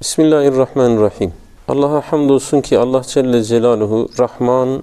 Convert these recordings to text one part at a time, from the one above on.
Bismillahirrahmanirrahim. Allah'a hamdolsun ki Allah Celle Celaluhu Rahman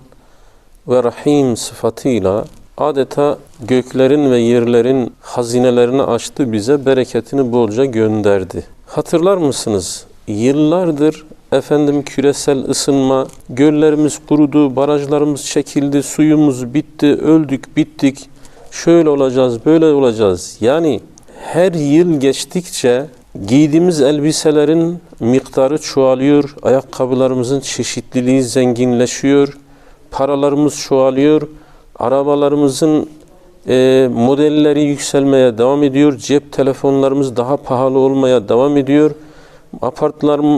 ve Rahim sıfatıyla adeta göklerin ve yerlerin hazinelerini açtı bize, bereketini bolca gönderdi. Hatırlar mısınız? Yıllardır efendim küresel ısınma, göllerimiz kurudu, barajlarımız çekildi, suyumuz bitti, öldük, bittik. Şöyle olacağız, böyle olacağız. Yani her yıl geçtikçe giydiğimiz elbiselerin miktarı çoğalıyor, ayakkabılarımızın çeşitliliği zenginleşiyor, paralarımız çoğalıyor, arabalarımızın e, modelleri yükselmeye devam ediyor, cep telefonlarımız daha pahalı olmaya devam ediyor,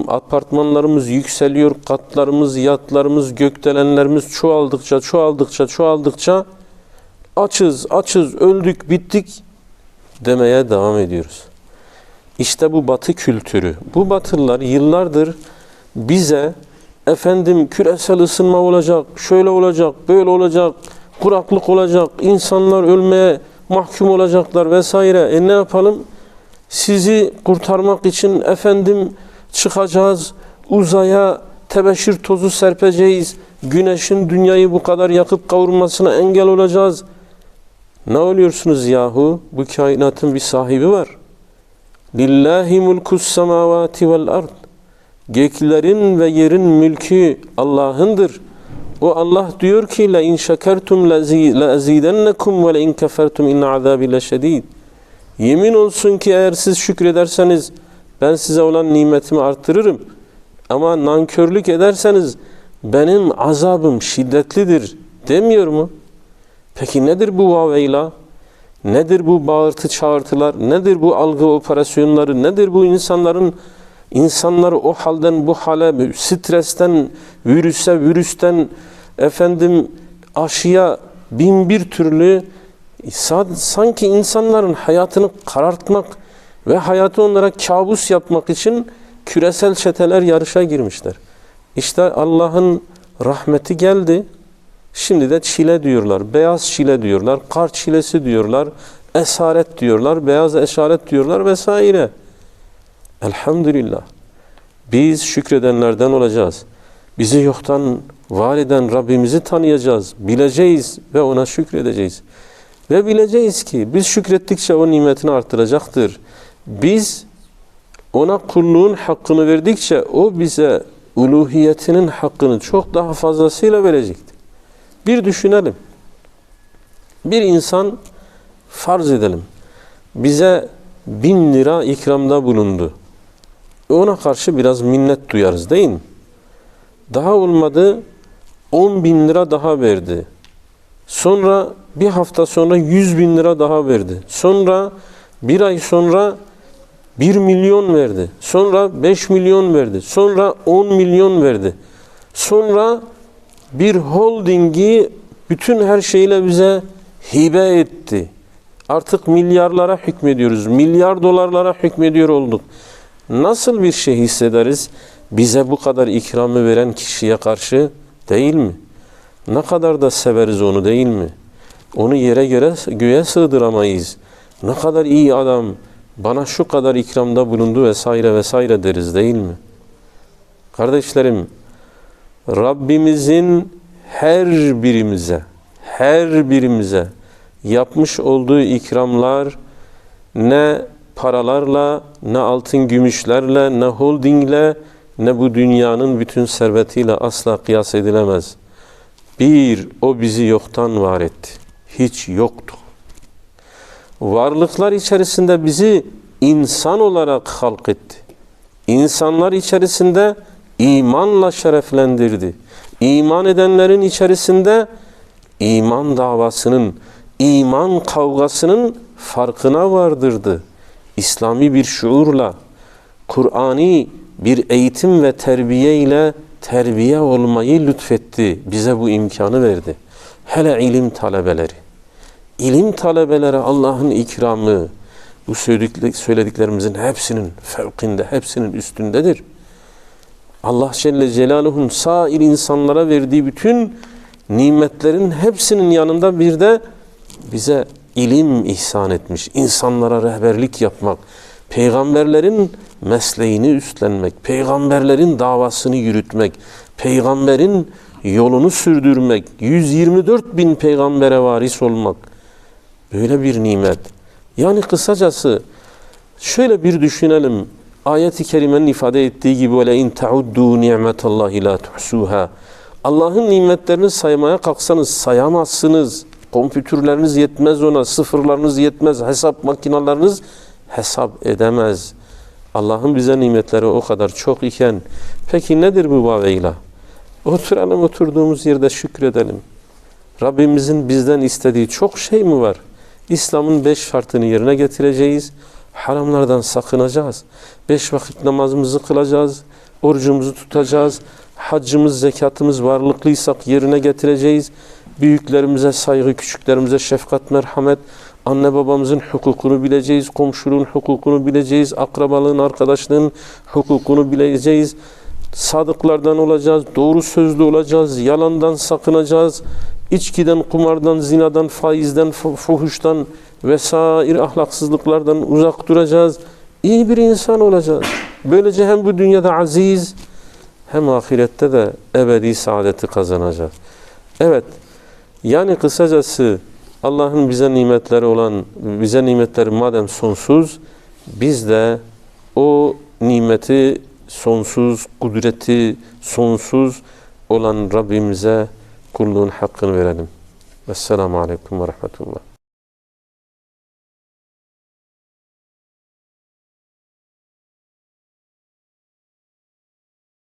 apartmanlarımız yükseliyor, katlarımız, yatlarımız, gökdelenlerimiz çoğaldıkça, çoğaldıkça, çoğaldıkça açız, açız, öldük, bittik demeye devam ediyoruz. İşte bu batı kültürü. Bu batılılar yıllardır bize efendim küresel ısınma olacak, şöyle olacak, böyle olacak, kuraklık olacak, insanlar ölmeye mahkum olacaklar vesaire. E ne yapalım? Sizi kurtarmak için efendim çıkacağız, uzaya tebeşir tozu serpeceğiz, güneşin dünyayı bu kadar yakıp kavurmasına engel olacağız. Ne oluyorsunuz yahu? Bu kainatın bir sahibi var. Lillahi mulkus semavati vel ard. Göklerin ve yerin mülkü Allah'ındır. O Allah diyor ki la in şekertum la azidennekum ve la in kefertum inne azabi leşedid. Yemin olsun ki eğer siz şükrederseniz ben size olan nimetimi arttırırım. Ama nankörlük ederseniz benim azabım şiddetlidir demiyor mu? Peki nedir bu vaveyla? Nedir bu bağırtı çağırtılar? Nedir bu algı operasyonları? Nedir bu insanların insanları o halden bu hale stresten, virüse, virüsten efendim aşıya bin bir türlü sanki insanların hayatını karartmak ve hayatı onlara kabus yapmak için küresel çeteler yarışa girmişler. İşte Allah'ın rahmeti geldi. Şimdi de çile diyorlar, beyaz çile diyorlar, kar çilesi diyorlar, esaret diyorlar, beyaz esaret diyorlar vesaire. Elhamdülillah. Biz şükredenlerden olacağız. Bizi yoktan var eden Rabbimizi tanıyacağız, bileceğiz ve ona şükredeceğiz. Ve bileceğiz ki biz şükrettikçe o nimetini artıracaktır. Biz ona kulluğun hakkını verdikçe o bize uluhiyetinin hakkını çok daha fazlasıyla verecektir. Bir düşünelim. Bir insan farz edelim. Bize bin lira ikramda bulundu. Ona karşı biraz minnet duyarız değil mi? Daha olmadı on bin lira daha verdi. Sonra bir hafta sonra yüz bin lira daha verdi. Sonra bir ay sonra bir milyon verdi. Sonra beş milyon verdi. Sonra on milyon verdi. Sonra bir holdingi bütün her şeyle bize hibe etti. Artık milyarlara hükmediyoruz. Milyar dolarlara hükmediyor olduk. Nasıl bir şey hissederiz? Bize bu kadar ikramı veren kişiye karşı değil mi? Ne kadar da severiz onu değil mi? Onu yere göre göğe sığdıramayız. Ne kadar iyi adam bana şu kadar ikramda bulundu vesaire vesaire deriz değil mi? Kardeşlerim Rabbimizin her birimize her birimize yapmış olduğu ikramlar ne paralarla, ne altın gümüşlerle, ne holdingle, ne bu dünyanın bütün servetiyle asla kıyas edilemez. Bir, o bizi yoktan var etti. Hiç yoktu. Varlıklar içerisinde bizi insan olarak halk etti. İnsanlar içerisinde imanla şereflendirdi. İman edenlerin içerisinde iman davasının, iman kavgasının farkına vardırdı. İslami bir şuurla, Kur'ani bir eğitim ve terbiye ile terbiye olmayı lütfetti. Bize bu imkanı verdi. Hele ilim talebeleri. İlim talebeleri Allah'ın ikramı. Bu söylediklerimizin hepsinin fevkinde, hepsinin üstündedir. Allah Celle Celaluhu'nun sair insanlara verdiği bütün nimetlerin hepsinin yanında bir de bize ilim ihsan etmiş. İnsanlara rehberlik yapmak, peygamberlerin mesleğini üstlenmek, peygamberlerin davasını yürütmek, peygamberin yolunu sürdürmek, 124 bin peygambere varis olmak böyle bir nimet. Yani kısacası şöyle bir düşünelim. Ayet-i kerimenin ifade ettiği gibi öyle in tauddu ni'metallahi la tuhsuha. Allah'ın nimetlerini saymaya kalksanız sayamazsınız. Kompütürleriniz yetmez ona, sıfırlarınız yetmez, hesap makinalarınız hesap edemez. Allah'ın bize nimetleri o kadar çok iken peki nedir bu vaveyla? Oturalım oturduğumuz yerde şükredelim. Rabbimizin bizden istediği çok şey mi var? İslam'ın beş şartını yerine getireceğiz. Haramlardan sakınacağız. Beş vakit namazımızı kılacağız. Orucumuzu tutacağız. Haccımız, zekatımız varlıklıysak yerine getireceğiz. Büyüklerimize saygı, küçüklerimize şefkat, merhamet, anne babamızın hukukunu bileceğiz, komşuluğun hukukunu bileceğiz, akrabalığın, arkadaşlığın hukukunu bileceğiz. Sadıklardan olacağız, doğru sözlü olacağız, yalandan sakınacağız, içkiden, kumardan, zinadan, faizden, fu- fuhuştan vesaire ahlaksızlıklardan uzak duracağız. İyi bir insan olacağız. Böylece hem bu dünyada aziz hem ahirette de ebedi saadeti kazanacağız. Evet, yani kısacası Allah'ın bize nimetleri olan, bize nimetleri madem sonsuz, biz de o nimeti sonsuz, kudreti sonsuz olan Rabbimize kulluğun hakkını verelim. Vesselamu Aleyküm ve Rahmetullah.